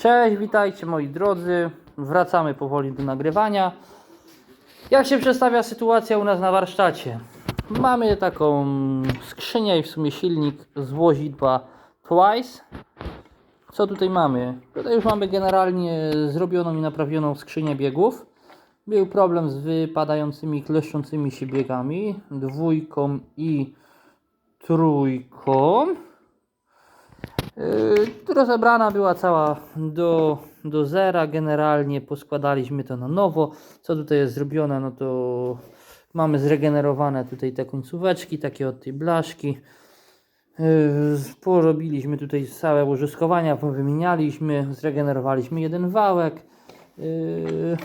Cześć, witajcie moi drodzy. Wracamy powoli do nagrywania. Jak się przedstawia sytuacja u nas na warsztacie? Mamy taką skrzynię i w sumie silnik z wozidła Twice. Co tutaj mamy? Tutaj już mamy generalnie zrobioną i naprawioną skrzynię biegów. Był problem z wypadającymi, kleszczącymi się biegami. Dwójką i trójką. Yy, rozebrana była cała do, do zera. Generalnie poskładaliśmy to na nowo. Co tutaj jest zrobione, no to mamy zregenerowane tutaj te końcóweczki, takie od tej blaszki. Yy, porobiliśmy tutaj całe łożyskowania, powymienialiśmy, zregenerowaliśmy jeden wałek. Yy,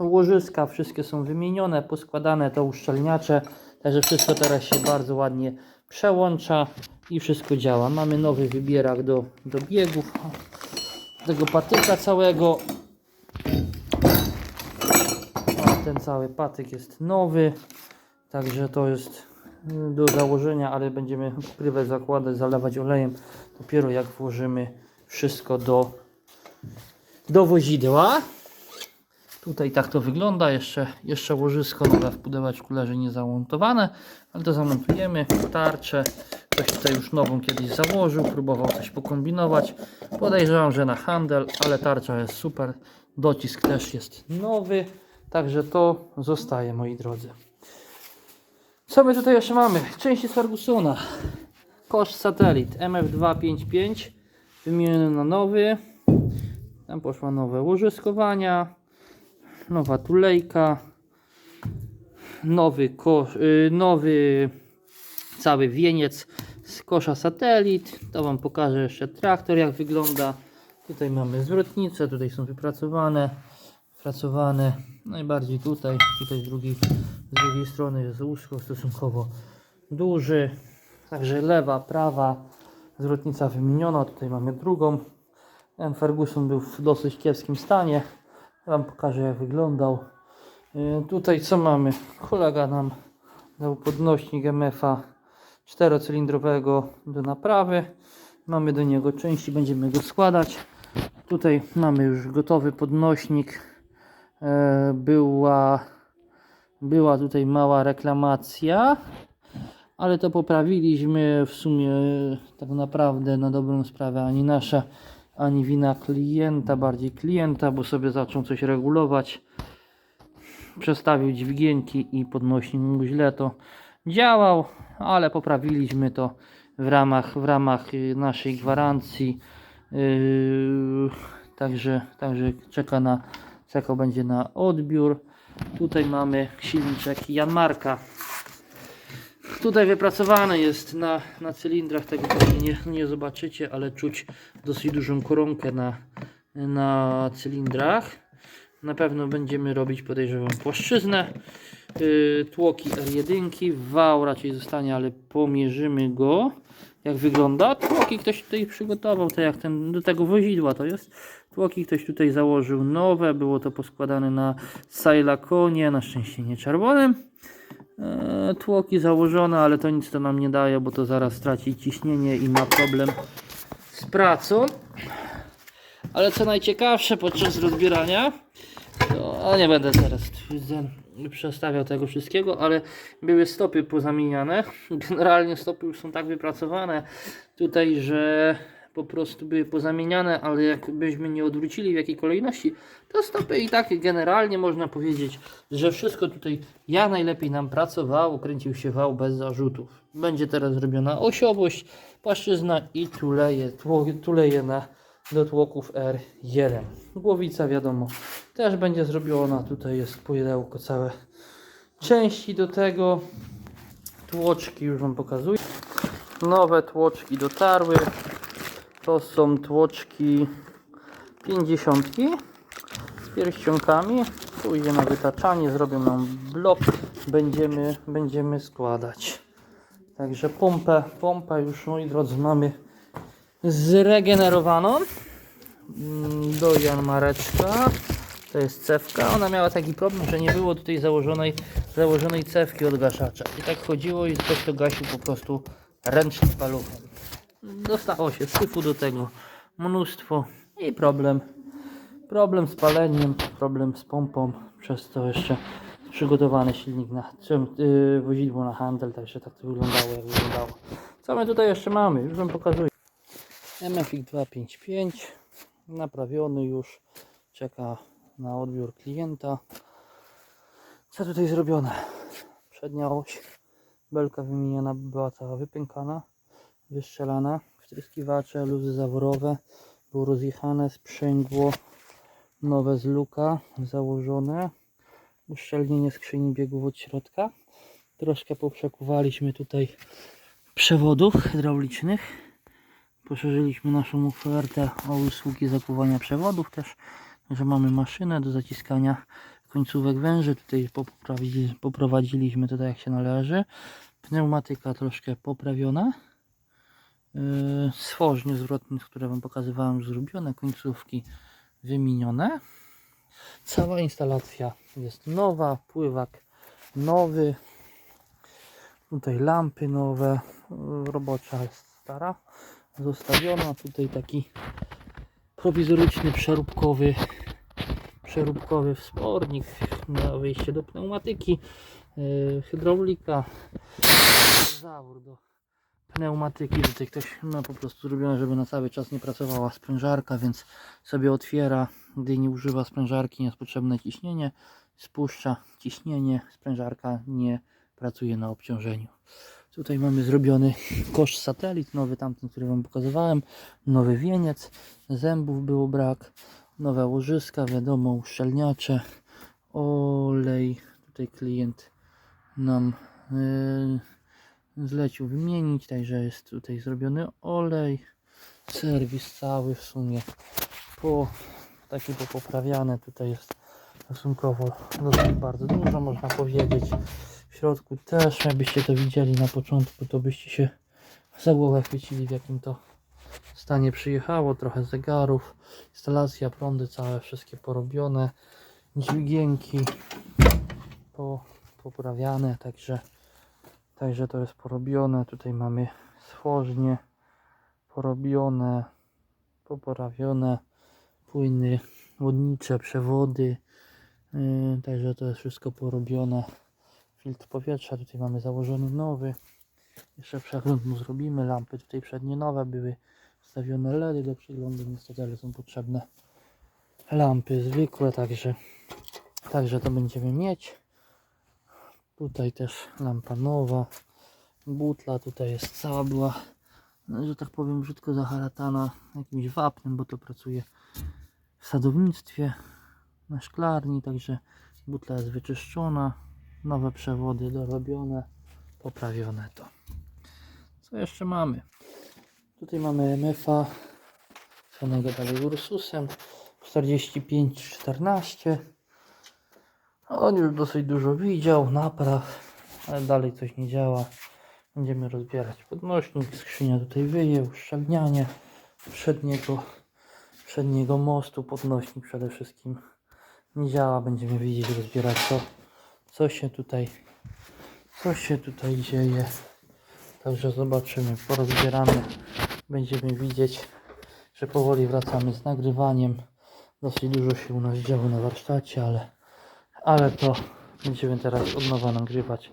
łożyska wszystkie są wymienione, poskładane to uszczelniacze, także wszystko teraz się bardzo ładnie przełącza i wszystko działa. Mamy nowy wybierak do, do biegów, tego patyka całego. O, ten cały patyk jest nowy, także to jest y, do założenia, ale będziemy pokrywę zakładać, zalewać olejem dopiero jak włożymy wszystko do, do wozidła. Tutaj tak to wygląda, jeszcze, jeszcze łożysko nowe w pudełeczku leży niezamontowane, ale to zamontujemy, tarczę, ktoś tutaj już nową kiedyś założył, próbował coś pokombinować, podejrzewam, że na handel, ale tarcza jest super, docisk też jest nowy, także to zostaje moi drodzy. Co my tutaj jeszcze mamy? Części z Fergusona, kosz satelit MF255, wymieniony na nowy, tam poszła nowe łożyskowania, nowa tulejka, nowy, kosz, y, nowy cały wieniec z kosza satelit. To Wam pokażę jeszcze traktor jak wygląda. Tutaj mamy zwrotnice, tutaj są wypracowane, pracowane. Najbardziej tutaj, tutaj z drugiej, z drugiej strony jest łóżko stosunkowo duży. Także lewa, prawa zwrotnica wymieniona. Tutaj mamy drugą. Ten Ferguson był w dosyć kiepskim stanie. Wam pokażę jak wyglądał. Yy, Tutaj co mamy? Kolega nam dał podnośnik MFA czterocylindrowego do naprawy. Mamy do niego części, będziemy go składać. Tutaj mamy już gotowy podnośnik. E, Była, była tutaj mała reklamacja, ale to poprawiliśmy w sumie tak naprawdę na dobrą sprawę ani nasza ani wina klienta, bardziej klienta, bo sobie zaczął coś regulować. Przestawił dźwigienki i podnośnik mu źle to działał, ale poprawiliśmy to w ramach, w ramach y, naszej gwarancji. Yy, także, także czeka na, czekał będzie na odbiór. Tutaj mamy silniczek Janmarka. Tutaj wypracowany jest na, na cylindrach, tego nie, nie zobaczycie, ale czuć dosyć dużą koronkę na, na cylindrach. Na pewno będziemy robić, podejrzewam, płaszczyznę. Yy, tłoki R1, wał raczej zostanie, ale pomierzymy go. Jak wygląda? Tłoki ktoś tutaj przygotował, to jak ten, do tego wozidła to jest. Tłoki ktoś tutaj założył nowe, było to poskładane na sajlakonie, na szczęście nie czerwonym. E, tłoki założone, ale to nic to nam nie daje, bo to zaraz straci ciśnienie i ma problem z pracą. Ale co najciekawsze podczas rozbierania, to nie będę teraz przestawiał tego wszystkiego, ale były stopy pozamieniane. Generalnie stopy już są tak wypracowane tutaj, że po prostu były pozamieniane, ale jakbyśmy nie odwrócili w jakiej kolejności, to stopy i tak generalnie można powiedzieć, że wszystko tutaj jak najlepiej nam pracowało, kręcił się wał bez zarzutów. Będzie teraz zrobiona osiowość, płaszczyzna i tuleje, tuleje na do tłoków R1. Głowica wiadomo też będzie zrobiona, tutaj jest pudełko całe części do tego. Tłoczki już Wam pokazuję. Nowe tłoczki dotarły. To są tłoczki 50 z pierścionkami. Pójdzie na wytaczanie, zrobią nam blok. Będziemy, będziemy składać. Także pompę, pompę już moi drodzy mamy zregenerowaną. Mm, Do Janmareczka. To jest cewka. Ona miała taki problem, że nie było tutaj założonej, założonej cewki odgaszacza. I tak chodziło i ktoś to gasił po prostu ręcznym paluchem. Dostało się syfu do tego mnóstwo i problem. Problem z paleniem, problem z pompą, przez to jeszcze przygotowany silnik na czym, yy, wozidło na handel, także tak to wyglądało jak wyglądało. Co my tutaj jeszcze mamy? Już wam pokazuję. MFX 255 naprawiony już, czeka na odbiór klienta. Co tutaj zrobione? Przednia oś, belka wymieniona była cała wypękana, wystrzelana, wtryskiwacze, luzy zaworowe, było rozjechane, sprzęgło, nowe z luka założone, uszczelnienie skrzyni biegów od środka. Troszkę poprzekuwaliśmy tutaj przewodów hydraulicznych. Poszerzyliśmy naszą ofertę o usługi zakuwania przewodów też, że mamy maszynę do zaciskania końcówek węży. Tutaj poprowadziliśmy to tak jak się należy. Pneumatyka troszkę poprawiona. Yy, Stworznie zwrotne, które Wam pokazywałem, zrobione. Końcówki wymienione. Cała instalacja jest nowa, pływak nowy. Tutaj lampy nowe, robocza jest stara, zostawiona. Tutaj taki prowizoryczny, przeróbkowy, przeróbkowy wspornik na wyjście do pneumatyki, yy, hydraulika, zawór do pneumatyki. Tutaj ktoś ma po prostu zrobione, żeby na cały czas nie pracowała sprężarka, więc sobie otwiera, gdy nie używa sprężarki, jest potrzebne ciśnienie, spuszcza ciśnienie, sprężarka nie pracuje na obciążeniu. Tutaj mamy zrobiony kosz satelit, nowy tamten, który Wam pokazywałem, nowy wieniec, zębów było brak, nowe łożyska, wiadomo, uszczelniacze, olej, tutaj klient nam yy, zlecił wymienić, także jest tutaj zrobiony olej, serwis cały w sumie po, taki popoprawiany, tutaj jest stosunkowo dosyć bardzo dużo można powiedzieć. W środku też, jakbyście to widzieli na początku, to byście się za głowę chwycili w jakim to stanie przyjechało. Trochę zegarów, instalacja, prądy całe, wszystkie porobione, dźwigienki po, poprawiane, także, także to jest porobione. Tutaj mamy stworznie porobione, poprawione, płyny łodnicze, przewody, yy, także to jest wszystko porobione filtr powietrza, tutaj mamy założony nowy. Jeszcze przegląd mu zrobimy. Lampy tutaj przednie nowe były wstawione LEDy do przeglądu, niestety ale są potrzebne lampy zwykłe, także także to będziemy mieć. Tutaj też lampa nowa. Butla tutaj jest cała była, no, że tak powiem, brzydko zaharatana jakimś wapnem, bo to pracuje w sadownictwie na szklarni, także butla jest wyczyszczona nowe przewody dorobione, poprawione to. Co jeszcze mamy? Tutaj mamy MFA zwanego dalej Ursusem 4514 on już dosyć dużo widział, napraw, ale dalej coś nie działa. Będziemy rozbierać podnośnik, skrzynia tutaj wyje, uszczelnianie przedniego, przedniego mostu, podnośnik przede wszystkim nie działa. Będziemy widzieć, rozbierać co, co się tutaj co się tutaj dzieje. Także zobaczymy, porozbieramy. Będziemy widzieć, że powoli wracamy z nagrywaniem. Dosyć dużo się u nas działo na warsztacie, ale, ale to będziemy teraz od nowa nagrywać.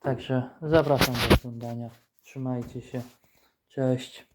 Także zapraszam do oglądania. Trzymajcie się. Cześć.